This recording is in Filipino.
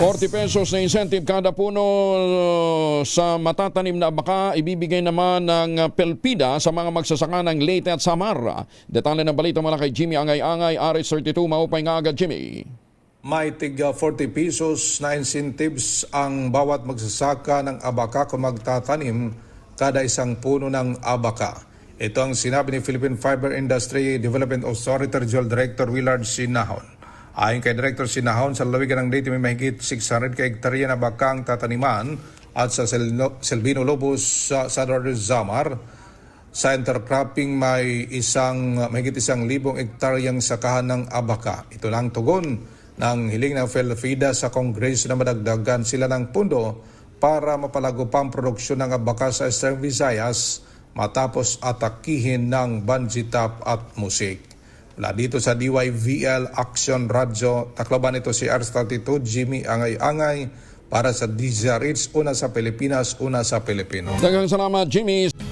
40 pesos na incentive kada puno uh, sa matatanim na baka ibibigay naman ng uh, Pelpida sa mga magsasaka ng Leyte at Samar. Detalye ng balita mula kay Jimmy Angay-Angay, RH32, maupay nga agad Jimmy. May tiga 40 pesos na incentives ang bawat magsasaka ng abaka kung magtatanim kada isang puno ng abaka. Ito ang sinabi ni Philippine Fiber Industry Development Authority Regional Director Willard Sinahon. Ayon kay Director Sinahon, sa lawigan ng Leyte may mahigit 600 ka hektarya na bakang tataniman at sa Sel- Selvino Lobos sa Sador Zamar, sa intercropping may isang mahigit isang libong ektaryang sakahan ng abaka. Ito lang tugon ng hiling ng Felfida sa Kongreso na madagdagan sila ng pundo para mapalago pa ang produksyon ng abaka sa Eastern Visayas matapos atakihin ng banjitap at musik. Mula dito sa DYVL Action Radio, taklaban ito si R32 Jimmy Angay-Angay para sa DZRH, una sa Pilipinas, una sa Pilipino. Dagang salamat Jimmy.